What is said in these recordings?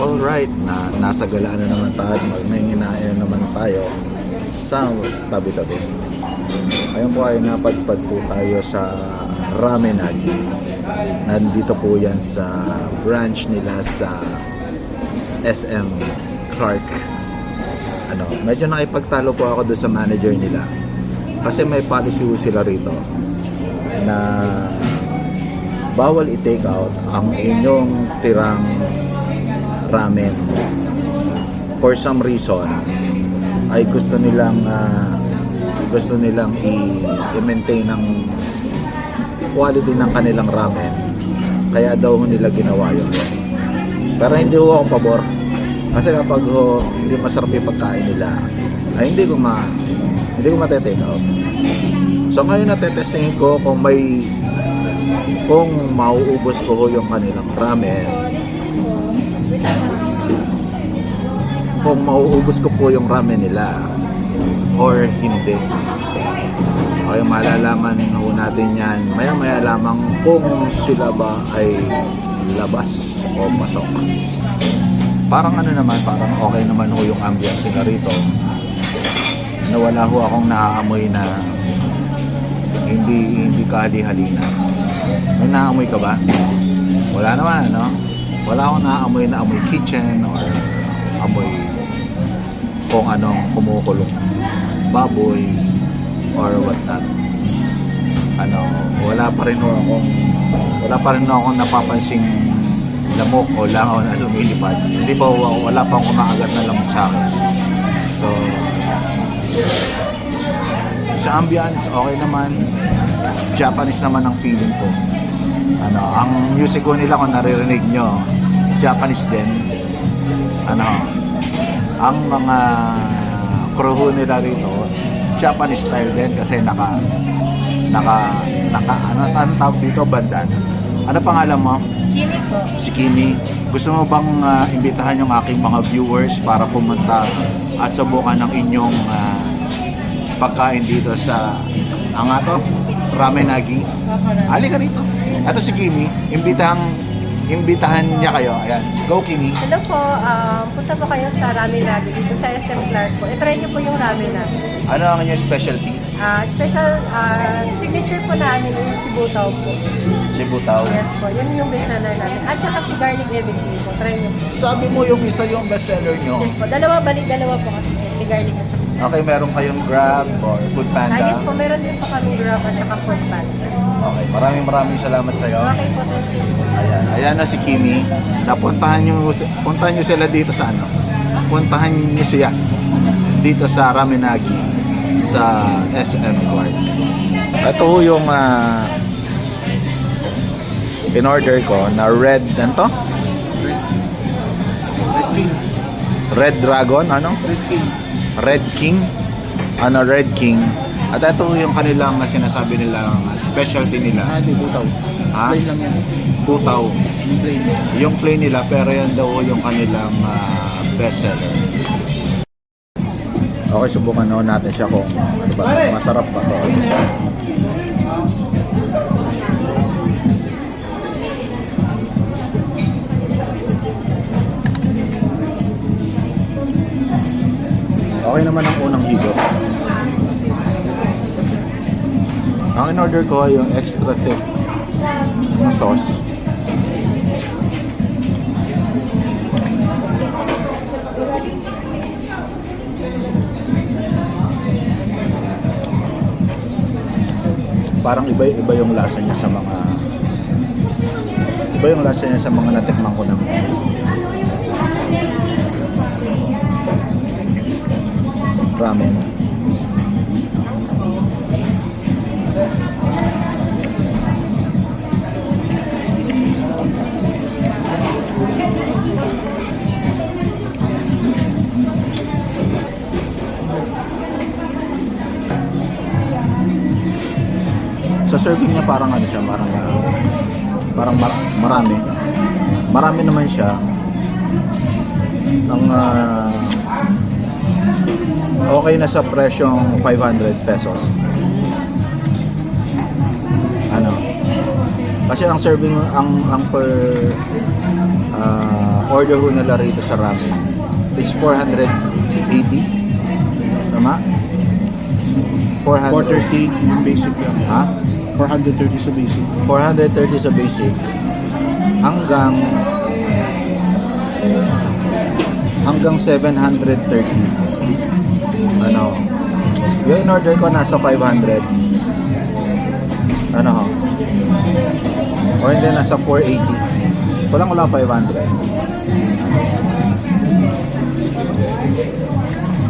Alright, na, nasa galaan na naman tayo. Magmahinginain na naman tayo sa tabi-tabi. Ayun po ay napadpad po tayo sa Ramenagi. Nandito po yan sa branch nila sa SM Clark. Ano, medyo nakipagtalo po ako doon sa manager nila. Kasi may policy po sila rito na bawal i-take out ang inyong tirang ramen. For some reason, ay gusto nilang ah, gusto nilang i-maintain ang quality ng kanilang ramen. Kaya daw nila ginawa yun. Pero hindi ho ako pabor. Kasi kapag ho, hindi masarap yung pagkain nila, ay hindi ko ma hindi ko matetake out. So ngayon natetestingin ko kung may kung mauubos ko ho yung kanilang ramen kung mauubos ko po yung ramen nila or hindi. Okay, malalaman ho natin yan maya maya lamang kung sila ba ay labas o pasok. Parang ano naman, parang okay naman ho yung ambience nila rito. Na wala ho akong naaamoy na hindi hindi kahali-halina. May naamoy ka ba? Wala naman, ano? Wala akong naamoy na amoy kitchen or amoy kung anong kumukulong baboy or what not. Ano, wala pa rin akong wala pa rin akong napapansing lamok o langaw na lumilipad. Hindi pa wala pang kumakagat na lamok sa akin. So, sa ambience, okay naman. Japanese naman ang feeling ko. Ano, ang music ko nila kung naririnig nyo, Japanese din. Ano, ang mga crew nila rito, Japanese style din kasi naka naka naka ano ang tawag dito bandan. Ano pangalan mo? Kimi po. Si Kimi. Gusto mo bang ah, imbitahan yung aking mga viewers para pumunta at subukan ng inyong ah, pagkain dito sa ang ato Ramenagi. Halika rito. Ito si Kimi. Imbitahan imbitahan niya kayo. Ayan. Go Kimi. Hello po, um, punta po kayo sa ramen namin dito sa SM Clark po. I-try niyo po yung ramen namin. Ano ang inyong specialty? Ah, special ah, signature po namin yung sibutaw po. Sibutaw. Yes po, yun yung best seller namin. At saka si garlic everything po. Try niyo po. Sabi mo yung isa yung bestseller nyo. Yes po, dalawa balik dalawa po kasi si garlic at saka Okay, meron kayong Grab or Food Ah, Panda. yes po, meron din po kami grab at saka food panda. Okay, maraming maraming salamat sa iyo. Okay po, thank you. Ayan, ayan na si Kimi. Napuntahan nyo, puntahan nyo sila dito sa ano? Puntahan nyo siya dito sa Ramenagi sa SM Clark. Ito yung ah, in-order ko na red, ano to? Red Dragon, ano? Red King. Red King. Ano, Red King. At ito yung kanilang sinasabi nilang ah, specialty nila. Ah, di butaw. Ha? Plain lang yan. Putaw. Yung plain. Yung plain nila, pero yan daw yung kanilang ah, bestseller. Okay, subukan na natin siya kung ano ba, masarap pa to. Okay naman ang unang higop. Ang in-order ko ay yung extra thick na sauce. Parang iba iba yung lasa niya sa mga iba yung lasa niya sa mga natikman ko ng ramen. Sa serving niya parang ano siya, parang ah, parang mar- marami. Marami naman siya. Ang ah, okay na sa presyong 500 pesos. Ano? Kasi ang serving ang ang per ah, order ho nila rito sa ramen is 480. Tama? 400. 430 yung basic lang. Ha? 430 sa basic. 430 sa basic hanggang hanggang 730 ano? Yung in order ko nasa 500 ano ho? O hindi nasa 480 kulang wala 500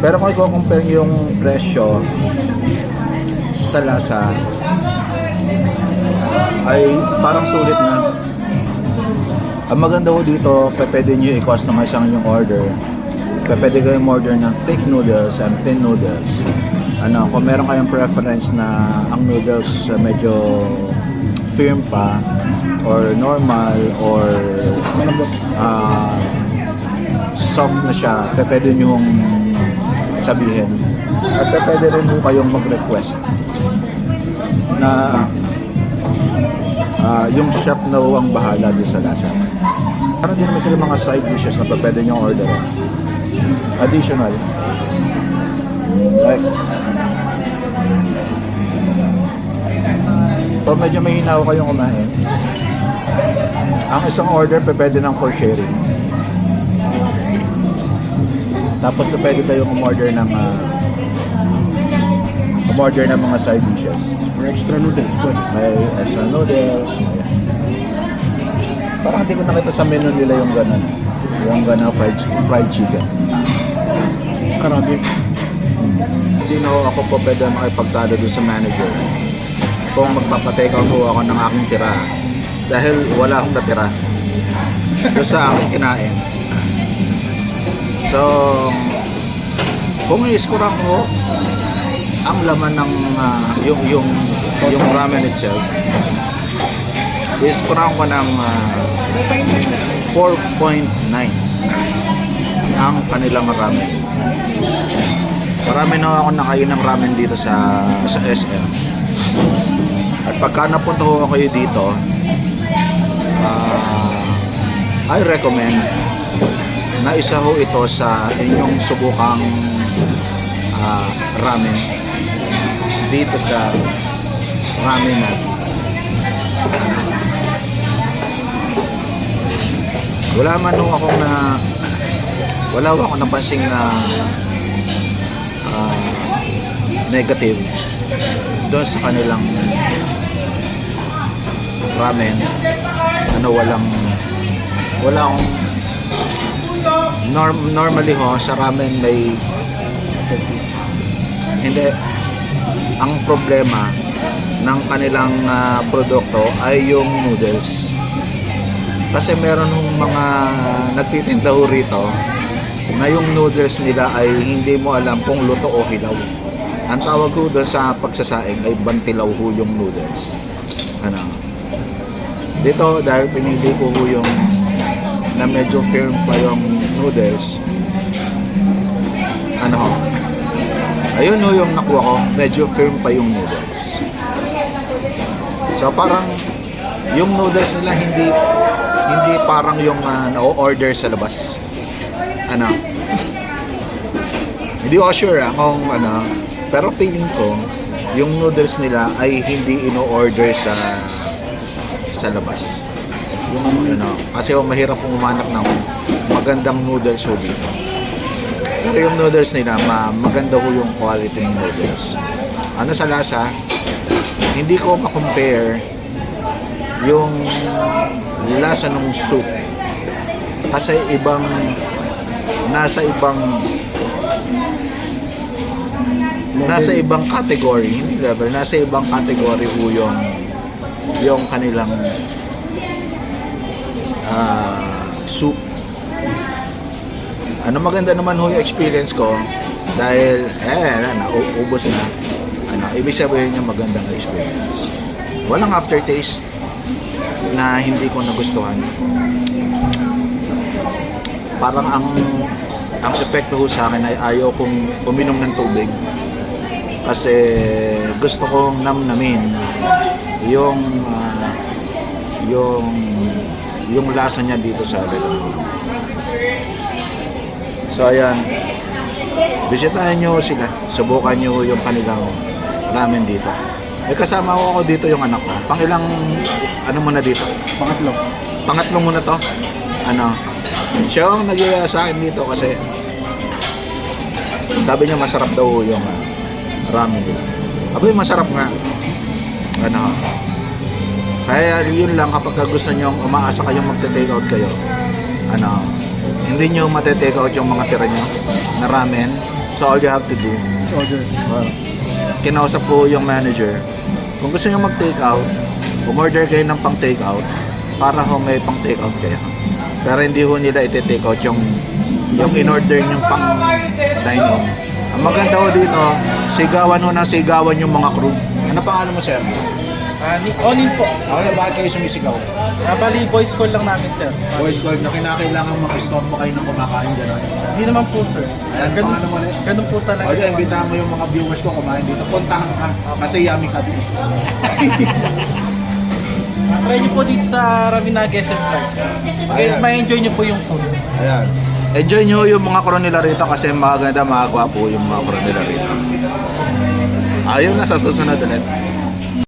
pero kung i-compare yung presyo sa lasa ay parang sulit na. Ang maganda ho dito, pwede nyo i-customize ang inyong order. Pe- Pwede kayong order ng thick noodles and thin noodles. Ano, kung meron kayong preference na ang noodles uh, medyo firm pa or normal or ah, soft na siya, pwede nyo sabihin. At pwede rin ho kayong mag-request na ah, yung chef na ang bahala doon sa lasa. Parang din naman sila mga side dishes na pwede nyo order. Additional. Like, pag medyo mahina ho kayong kumain, ang isang order pa pwede ng for sharing. Tapos pa pwede kayong umorder ng ah, umorder ng mga side dishes. Or extra noodles. Pwede. May extra noodles. Parang hindi ko nakita sa menu nila yung ganun. Yung ganun fried, fried chicken. Karabi. Hindi na ako po pwede makipagtalo doon sa manager kung magpapatake out ho ako ng aking tira dahil wala akong natira doon sa aking kinain. So, kung i-score ko ang laman ng ah, yung yung yung ramen itself is kurang ko ng ah, 4.9 ang kanilang ramen. Marami na ako nakain ng ramen dito sa sa SM. At pagka napunta ho kayo dito, ah, I recommend na isa ho ito sa inyong subukang ah, ramen dito sa ramen natin. Wala man ho akong na wala akong napansing na ah, negative doon sa kanilang ramen ano walang wala akong norm, normally ho sa ramen may hindi. Ang problema ng kanilang ah, produkto ay yung noodles. Kasi meron hong mga nagtitinda ho rito na yung noodles nila ay hindi mo alam kung luto o hilaw. Ang tawag ko doon sa pagsasaing ay bantilaw ho yung noodles. Ano? Dito dahil pinili ko ho yung na medyo firm pa yung noodles. Ano ho? Ayun ho yung nakuha ko, medyo firm pa yung noodles. So parang yung noodles nila hindi hindi parang yung uh, na-order sa labas. Ano? Hindi ko sure ah, kung ano, pero feeling ko yung noodles nila ay hindi ino-order sa sa labas. Yung ano, kasi oh, mahirap pong umanap ng magandang noodles ho dito. Pero yung noodles nila, ma maganda ho yung quality ng noodles. Ano sa lasa, hindi ko ma-compare yung lasa ng soup kasi ibang nasa ibang nasa ibang category hindi level nasa ibang category po yung yung kanilang ah, soup ano maganda naman ho yung experience ko dahil eh na, naubos na. Ano ibig sabihin yung magandang experience. Walang aftertaste na hindi ko nagustuhan. Parang ang ang epekto ho sa akin ay ayaw kong uminom ng tubig kasi gusto kong namnamin yung ah, yung yung lasa niya dito sa lelong So ayan, bisitahin nyo sila. Subukan nyo yung kanilang ramen dito. May kasama ko ako dito yung anak ko. Pang ilang, ano muna dito? Pangatlo. Pangatlo muna to. Ano? Siya ang nag sa akin dito kasi sabi niya masarap daw yung ah, ramen dito. Abay, masarap nga. Ano? Kaya yun lang kapag gusto nyo umaasa kayong magte-take out kayo. Ano? Hindi nyo mate-take out yung mga tira nyo na ramen. So all you have to do, It's order. well, kinausap ko yung manager. Kung gusto nyo mag-take out, umorder kayo ng pang take out para ho may pang take out kayo. Pero hindi ho nila iti-take out yung yung in-order nyo pang dine-in. Ang maganda ho dito, sigawan ho na sigawan yung mga crew. Ano pangalan mo, sir? Ah, ni Onin po. Okay, bakit kayo sumisigaw? Bali, voice call lang namin, sir. Boys Lord, na kinakailangan makistop mo kayo ng kumakain gano'n. Hindi naman po, sir. Ayan, Ganun, pangalan mo ulit? ganun po talaga. O yun, imbitahan mo yung mga viewers ko kumain dito. Puntahan ka kasi yummy ka bis. Try niyo po dito sa Raminaga SM Clark. Okay, Ayan. ma-enjoy niyo po yung food. Ayan. Enjoy nyo yung mga crew nila rito kasi maganda, mga gwapo yung mga crew nila rito. Ayun na sa susunod ulit.